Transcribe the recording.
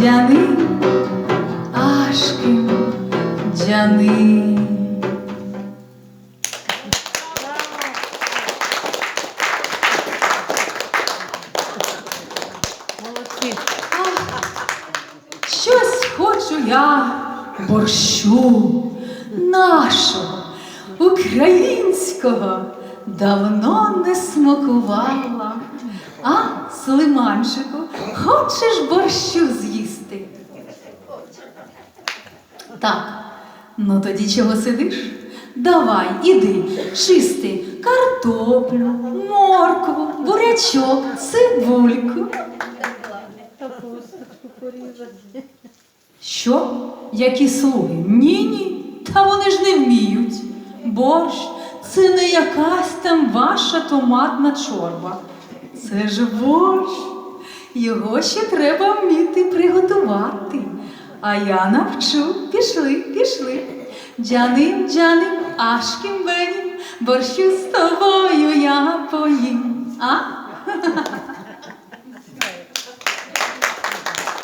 дяни, ашки дяни. Щось хочу я борщу нашого, українського давно не смакувала, а, Слиманчику, хочеш борщу з'їсти? Так, ну тоді чого сидиш? Давай, іди, чисти картоплю, моркву, бурячок, цибульку. Що? Які слуги? Ні, ні. Та вони ж не вміють. Борщ це не якась там ваша томатна чорба. Це ж борщ. Його ще треба вміти приготувати. А я навчу. Пішли, пішли. Джаним, джаним, ашкім бенім, борщу з тобою я поїм. А?